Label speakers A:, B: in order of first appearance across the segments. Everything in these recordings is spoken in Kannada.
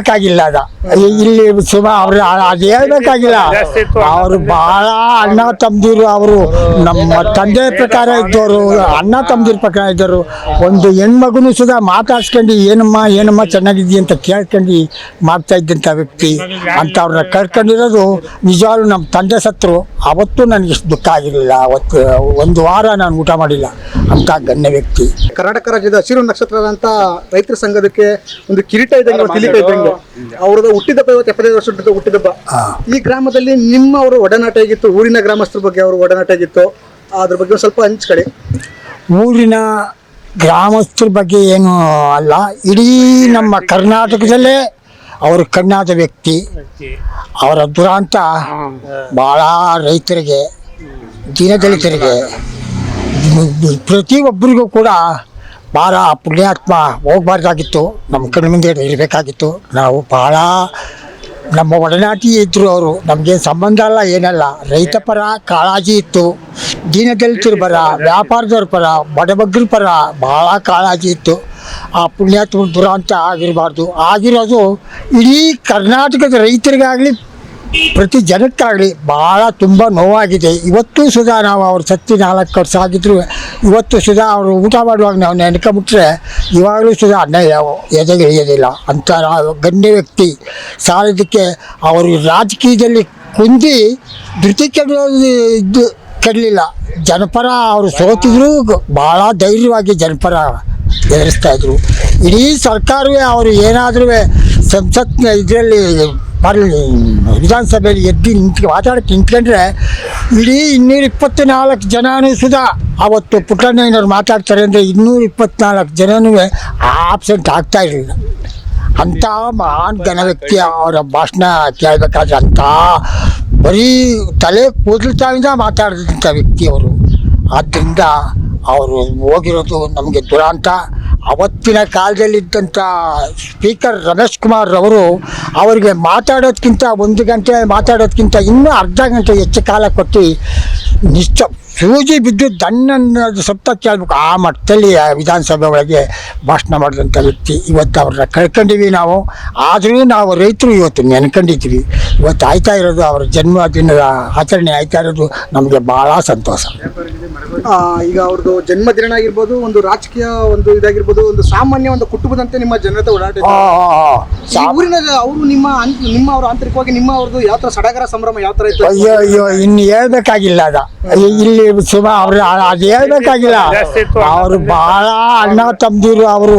A: ಬೇಕಾಗಿಲ್ಲ ಅದ. ಇಲ್ಲಿ ಸುಮ ಅವ್ರ ಅದೇ ಬೇಕಾಗಿಲ್ಲ ಅವರು ಬಹಳ ಅಣ್ಣ ತಮ್ದಿರು ಅವರು. ನಮ್ಮ ತಂದೆ ಪ್ರಕಾರ ಇದ್ದವರು ಅಣ್ಣ ತಮ್ದಿರ ಪ್ರಕಾರ ಇದ್ದರು. ಒಂದು ಹೆಣ್ಮಗುನು ಸುಧಾ ಮಾತಾಡ್ಸ್ಕೊಂಡು, ಏನಮ್ಮ ಏನಮ್ಮ ಚೆನ್ನಾಗಿದ್ದಿ ಅಂತ ಕೇಳ್ಕೊಂಡು ಮಾಡ್ತಾ ಇದ್ದಂಥ ವ್ಯಕ್ತಿ. ಅಂತ ಅವ್ರನ್ನ ಕರ್ಕೊಂಡಿರೋದು ನಿಜವಾಗ್ಲೂ ನಮ್ಮ ತಂದೆ ಸತ್ರು. ಅವತ್ತು ನನಗೆ ಇಷ್ಟು ದುಃಖ ಆಗಿರಲಿಲ್ಲ. ಅವತ್ತು ಒಂದು ವಾರ ನಾನು ಊಟ ಮಾಡಿಲ್ಲ ಅಂತ ಗಣ್ಯ ವ್ಯಕ್ತಿ.
B: ಕರ್ನಾಟಕ ರಾಜ್ಯದ ಹಸಿರು ನಕ್ಷತ್ರ ಅಂತ ರೈತರ ಸಂಘದಕ್ಕೆ ಒಂದು ಕಿರೀಟ ಇದ್ದಂಗೆ ತಿಳಿತಾ ತಿಲಿಕ ಅವ್ರದ್ದು ಹುಟ್ಟಿದಪ್ಪ ಇವತ್ತು ಎಪ್ಪತ್ತೈದು ವರ್ಷ ಹುಟ್ಟಿದಬ್ಬ ಈ ಗ್ರಾಮದಲ್ಲಿ ನಿಮ್ಮ ಅವರು ಒಡನಾಟ ಆಗಿತ್ತು ಊರಿನ ಗ್ರಾಮಸ್ಥರ ಬಗ್ಗೆ ಅವರು ಒಡನಾಟ ಆಗಿತ್ತು. ಅದ್ರ ಬಗ್ಗೆ ಸ್ವಲ್ಪ ಹಂಚ್ಕೊಳ್ಳಿ
A: ಊರಿನ ಗ್ರಾಮಸ್ಥರ ಬಗ್ಗೆ ಏನು ಅಲ್ಲ ಇಡೀ ನಮ್ಮ ಕರ್ನಾಟಕದಲ್ಲೇ ಅವರು ಕಣ್ಣಾದ ವ್ಯಕ್ತಿ. ಅವರ ದುರಾಂತ ಭಾಳ ರೈತರಿಗೆ ದೀನದಲಿತರಿಗೆ ಪ್ರತಿಯೊಬ್ಬರಿಗೂ ಕೂಡ ಭಾಳ ಪುಣ್ಯಾತ್ಮ ಹೋಗ್ಬಾರ್ದಾಗಿತ್ತು. ನಮ್ಮ ಕಣ್ಣು ಮುಂದೆ ಇರಬೇಕಾಗಿತ್ತು ನಾವು ಭಾಳ ನಮ್ಮ ಒಡನಾಟಿ ಇದ್ದರು ಅವರು. ನಮಗೇನು ಸಂಬಂಧ ಅಲ್ಲ ಏನಲ್ಲ. ರೈತ ಪರ ಕಾಳಜಿ ಇತ್ತು. ದೀನದಲಿತರ ಪರ, ವ್ಯಾಪಾರದವ್ರ ಪರ ಬಡಬಗ್ಗರ ಪರ ಭಾಳ ಕಾಳಜಿ ಇತ್ತು. ಆ ಪುಣ್ಯಾತ್ಮ ದುರಾಂತ ಆಗಿರಬಾರ್ದು. ಆಗಿರೋದು ಇಡೀ ಕರ್ನಾಟಕದ ರೈತರಿಗಾಗಲಿ ಪ್ರತಿ ಜನಕ್ಕಾಗಲಿ ಭಾಳ ತುಂಬ ನೋವಾಗಿದೆ. ಇವತ್ತು ಸುಧಾ ನಾವು ಅವ್ರು ಸತ್ತಿ ನಾಲ್ಕು ವರ್ಷ ಆಗಿದ್ರು, ಇವತ್ತು ಸುಧಾ ಅವರು ಊಟ ಮಾಡುವಾಗ ನಾವು ನೆನ್ಕೊಂಬಿಟ್ರೆ ಇವಾಗಲೂ ಸುಧಾ ಅನ್ನ ಯಾವ ಎದೆಗೆ ಇಳಿಯೋದಿಲ್ಲ ಅಂತ ಗಣ್ಯ ವ್ಯಕ್ತಿ ಸಾಲದಕ್ಕೆ ಅವರು ರಾಜಕೀಯದಲ್ಲಿ ಕುಂದಿ ಧೃತಿ ಇದ್ದು ಕೆಡಲಿಲ್ಲ. ಜನಪರ ಅವರು ಸೋತಿದ್ರು ಭಾಳ ಧೈರ್ಯವಾಗಿ ಜನಪರ ಎದುರಿಸ್ತಾ ಇದ್ರು. ಇಡೀ ಸರ್ಕಾರವೇ ಅವರು ಏನಾದರೂ ಸಂಸತ್ನ ಇದರಲ್ಲಿ ಪಾರ್ಲಿ ವಿಧಾನಸಭೆಯಲ್ಲಿ ಎದ್ದು ನಿಂತು ಮಾತಾಡಕ್ಕೆ ನಿಂತ್ಕೊಂಡ್ರೆ ಇಡೀ ಇನ್ನೂರ ಇಪ್ಪತ್ತ್ನಾಲ್ಕು ಜನನೂ ಸುಧಾ ಅವತ್ತು ಪುಟ್ಟಣ್ಣಯ್ಯನವ್ರು ಮಾತಾಡ್ತಾರೆ ಅಂದರೆ ಇನ್ನೂರ ಇಪ್ಪತ್ನಾಲ್ಕು ಜನನೂ ಆಬ್ಸೆಂಟ್ ಆಗ್ತಾ ಇರಲಿಲ್ಲ. ಅಂಥ ಮಹಾನ್ ಘನ ವ್ಯಕ್ತಿ ಅವರ ಭಾಷಣ ಕೇಳಬೇಕಾದ್ರೆ ಅಂಥ ಬರೀ ತಲೆ ಕೂದಲ್ತಾವಿಂದ ಮಾತಾಡಿದಂಥ ವ್ಯಕ್ತಿ ಅವರು. ಆದ್ದರಿಂದ ಅವರು ಹೋಗಿರೋದು ನಮಗೆ ದುರಾಂತ. ಅವತ್ತಿನ ಕಾಲದಲ್ಲಿದ್ದಂಥ ಸ್ಪೀಕರ್ ರಮೇಶ್ ಕುಮಾರ್ ಅವರು ಅವರಿಗೆ ಮಾತಾಡೋದಕ್ಕಿಂತ ಒಂದು ಗಂಟೆ ಮಾತಾಡೋದಕ್ಕಿಂತ ಇನ್ನೂ ಅರ್ಧ ಗಂಟೆ ಹೆಚ್ಚು ಕಾಲ ಕೊಟ್ಟು ನಿಶ್ಚ ಸೂಜಿ ಬಿದ್ದು ದಣ್ಣನ್ನು ಸಪ್ತ ಕೇಳಬೇಕು ಆ ಮಟ್ಟದಲ್ಲಿ ವಿಧಾನಸಭೆ ಒಳಗೆ ಭಾಷಣ ಮಾಡಿದಂಥ ವ್ಯಕ್ತಿ ಇವತ್ತು ಅವ್ರನ್ನ ಕಳ್ಕೊಂಡಿವಿ ನಾವು. ಆದರೂ ನಾವು ರೈತರು ಇವತ್ತು ನೆನ್ಕೊಂಡಿದ್ವಿ ಇವತ್ತು ಆಯ್ತಾ ಇರೋದು ಅವರ ಜನ್ಮದಿನದ ಆಚರಣೆ ಆಯ್ತಾ ಇರೋದು ನಮಗೆ ಭಾಳ ಸಂತೋಷ.
B: ಈಗ ಅವ್ರದ್ದು ಜನ್ಮದಿನ ಆಗಿರ್ಬೋದು ಒಂದು ರಾಜಕೀಯ ಒಂದು ಇದಾಗಿರ್ಬೋದು ಒಂದು ಸಾಮಾನ್ಯ ಒಂದು ಕುಟುಂಬದಂತೆ ನಿಮ್ಮ ಜನತೆ ಓಡಾಟ. ಊರಿನ ಅವರು ನಿಮ್ಮ ನಿಮ್ಮ ಅವರು ಆಂತರಿಕವಾಗಿ ನಿಮ್ಮ ಅವ್ರದ್ದು ಯಾವ ಥರ ಸಡಗರ ಸಂಭ್ರಮ ಯಾವ ಥರ ಇತ್ತು?
A: ಅಯ್ಯೋ ಅಯ್ಯೋ ಇನ್ನು ಹೇಳ್ಬೇಕಾಗಿಲ್ಲ ಅದ. ಇಲ್ಲಿ ಸುಮ ಅವ್ರ ಅದು ಹೇಳ್ಬೇಕಾಗಿಲ್ಲ. ಅವರು ಬಹಳ ಅಣ್ಣ ತಮ್ದಿರು ಅವರು.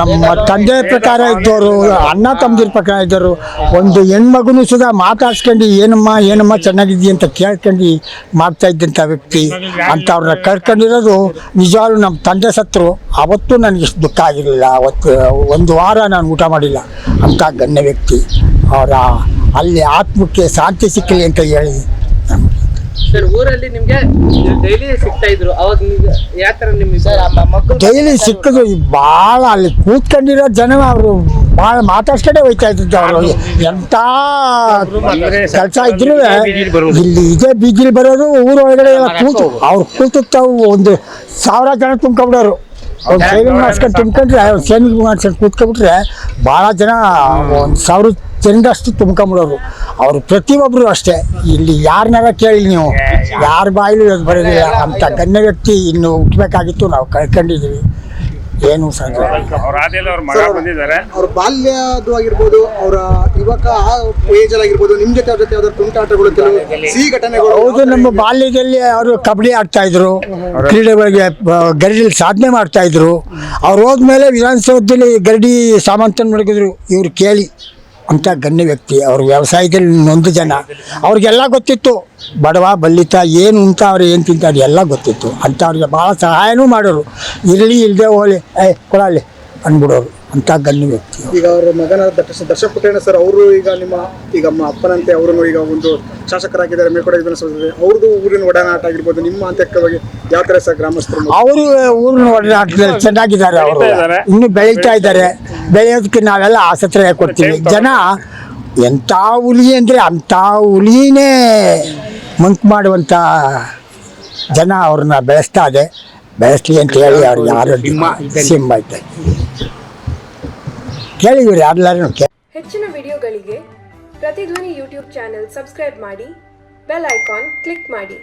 A: ನಮ್ಮ ತಂದೆ ಪ್ರಕಾರ ಇದ್ದವರು ಅಣ್ಣ ತಮ್ದಿರ ಪ್ರಕಾರ ಇದ್ದರು ಒಂದು ಹೆಣ್ಮಗುನು ಸುಧಾ ಮಾತಾಡ್ಸ್ಕೊಂಡು ಏನಮ್ಮ ಏನಮ್ಮ ಚೆನ್ನಾಗಿದ್ದೀ ಅಂತ ಕೇಳ್ಕೊಂಡು ಮಾಡ್ತಾ ಇದ್ದಂಥ ವ್ಯಕ್ತಿ. ಅಂತ ಅವ್ರನ್ನ ಕರ್ಕೊಂಡಿರೋದು ನಿಜವಾಗ್ಲೂ ನಮ್ಮ ತಂದೆ ಸತ್ರು. ಅವತ್ತು ನನಗೆ ಇಷ್ಟು ದುಃಖ ಆಗಿರಲಿಲ್ಲ. ಅವತ್ತು ಒಂದು ವಾರ ನಾನು ಊಟ ಮಾಡಿಲ್ಲ ಅಂತ ಗಣ್ಯ ವ್ಯಕ್ತಿ. ಅವರ ಅಲ್ಲಿ ಆತ್ಮಕ್ಕೆ ಶಾಂತಿ ಸಿಕ್ಕಲಿ ಅಂತ ಹೇಳಿ
C: ಸರ್ ಊರಲ್ಲಿ ನಿಮ್ಗೆ ಡೈಲಿ ಸಿಗ್ತಾ ಇದ್ರು. ಅವಾಗ ನಿಮ್ಗೆ ಯಾವ ತರ ನಿಮ್ಗೆ ಸರ್ ಮಕ್ಕಳು
A: ಡೈಲಿ ಸಿಕ್ಕಿದ್ರು. ಭಾಳ ಅಲ್ಲಿ ಕೂತ್ಕೊಂಡಿರೋ ಜನ ಅವರು ಭಾಳ ಮಾತಾಡ್ಸ್ಕೊಂಡೇ ಹೋಯ್ತಾ ಇದ್ದಿದ್ದು ಅವರು. ಎಂಥ ಕೆಲಸ ಇದ್ರು ಇಲ್ಲಿ ಇದೇ ಬೀದಿಲಿ ಬರೋದು ಊರ ಒಳಗಡೆ ಎಲ್ಲ ಕೂತು ಅವ್ರು ಕೂತು ತಾವು ಒಂದು ಸಾವಿರ ಜನ ತುಂಬ್ಕೊಂಬಿಡೋರು. ಅವ್ರು ಸೇವಿಂಗ್ ಮಾಡ್ಸ್ಕೊಂಡು ತುಂಬ್ಕೊಂಡ್ರೆ ಅವ್ರು ಸೇವಿಂಗ್ ಮಾಡ್ಸ್ಕೊಂಡು ಕೂತ್ಕೊಂಡ್ಬಿಟ್ರೆ ಭಾಳ ಜನ ಒಂದು ಸಾವಿರ ಜನದಷ್ಟು ತುಂಬ್ಕೊಂಬಿಡೋರು. ಅವರು ಪ್ರತಿಯೊಬ್ಬರು ಅಷ್ಟೇ. ಇಲ್ಲಿ ಯಾರನ್ನಾರ ಕೇಳಿ ನೀವು. ಯಾರ ಬಾಯಿಲು ಅದು ಬರೋದಿಲ್ಲ. ಅಂತ ಗಣ್ಯ ವ್ಯಕ್ತಿ ಇನ್ನು ಹುಟ್ಟಬೇಕಾಗಿತ್ತು ನಾವು ಕಳ್ಕೊಂಡಿದ್ದೀವಿ ಏನು ಸಾಧ್ಯ
D: ಅವ್ರ ಆದಿಯಲ್ಲಿ ಅವ್ರ ಮಗ ಬಂದಿದ್ದಾರೆ.
B: ಅವ್ರ ಬಾಲ್ಯದು ಆಗಿರ್ಬೋದು ಅವರ ಯುವಕ ಏಜ್ ಆಗಿರ್ಬೋದು ನಿಮ್ ಜೊತೆ ಅವ್ರ ಜೊತೆ ಯಾವ್ದಾದ್ರು ತುಂಟಾಟಗಳು ಕೆಲವು ಸಿಹಿ ಘಟನೆಗಳು
A: ಹೌದು ನಮ್ಮ ಬಾಲ್ಯದಲ್ಲಿ ಅವರು ಕಬಡ್ಡಿ ಆಡ್ತಾ ಇದ್ರು. ಕ್ರೀಡೆಗಳಿಗೆ ಗರಡಿಲಿ ಸಾಧನೆ ಮಾಡ್ತಾ ಇದ್ರು. ಅವ್ರು ಹೋದ್ಮೇಲೆ ವಿಧಾನಸೌಧದಲ್ಲಿ ಗರಡಿ ಸಾಮಂತನ ಮಡಗಿದ್ರು. ಇವ್ರು ಕೇಳಿ. ಅಂತ ಗಣ್ಯ ವ್ಯಕ್ತಿ ಅವ್ರ ವ್ಯವಸಾಯದಲ್ಲಿ ನೊಂದು ಜನ. ಅವ್ರಿಗೆಲ್ಲ ಗೊತ್ತಿತ್ತು ಬಡವ ಬಲ್ಲಿತ ಏನು ಅಂತ ಅವ್ರು ಏನು ತಿಂತಾರೆ ಎಲ್ಲ ಗೊತ್ತಿತ್ತು. ಅಂತ ಅವ್ರಿಗೆ ಭಾಳ ಸಹಾಯನೂ ಮಾಡೋರು ಇರಲಿ ಇಲ್ಲದೆ ಹೋಗಲಿ ಏ ಕೊಡಲಿ ಅಂದ್ಬಿಡೋರು ಅಂತ ಗಣ್ಯ ವ್ಯಕ್ತಿ
B: ಈಗ ಅವರ ಮಗನ ದರ್ಶಕ ಪುಟ್ಟಣ್ಣ ಸರ್ ಅವರು ಈಗ ನಿಮ್ಮ ಈಗ ಅಮ್ಮ ಅಪ್ಪನಂತೆ ಅವರನ್ನು ಈಗ ಒಂದು ಶಾಸಕರಾಗಿದ್ದಾರೆ ಮೇಲ್ಕೋಟೆ ವಿಧಾನಸೌಧದಲ್ಲಿ. ಅವ್ರದ್ದು ಊರಿನ ಒಡನಾಟ ಆಗಿರ್ಬೋದು ನಿಮ್ಮ ಅಂತ್ಯಕ್ಕವಾಗಿ ಯಾವ ಥರ ಸರ್ ಗ್ರಾಮಸ್ಥರು?
A: ಅವರು ಊರಿನ ಒಡನಾಟದಲ್ಲಿ ಚೆನ್ನಾಗಿದ್ದಾರೆ ಅವರು. ಇನ್ನು ಬೆಳೀತಾ ಇದ್ದಾರೆ. ಬೆಳೆಯೋದಕ್ಕೆ ನಾವೆಲ್ಲ ಆಸಕ್ತಿ ಕೊಡ್ತೀವಿ. ಜನ ಎಂಥ ಹುಲಿ ಅಂದರೆ ಅಂಥ ಹುಲಿನೇ ಮಂಕ್ ಮಾಡುವಂಥ ಜನ ಅವ್ರನ್ನ ಬೆಳೆಸ್ತಾ ಇದೆ. ಬೆಳೆಸ್ಲಿ ಅಂತ ಹೇಳಿ ಅವ್ರಿಗೆ ಯಾರು ಸಿಂಹ ಕೇಳಿ ಕೇಳಿವ್ರಿ ಯಾರೆಲ್ಲರೂ
E: ಹೆಚ್ಚಿನ ವಿಡಿಯೋಗಳಿಗೆ ಪ್ರತಿಧ್ವನಿ ಯೂಟ್ಯೂಬ್ ಚಾನೆಲ್ ಸಬ್ಸ್ಕ್ರೈಬ್ ಮಾಡಿ ಬೆಲ್ ಐಕಾನ್ ಕ್ಲಿಕ್ ಮಾಡಿ.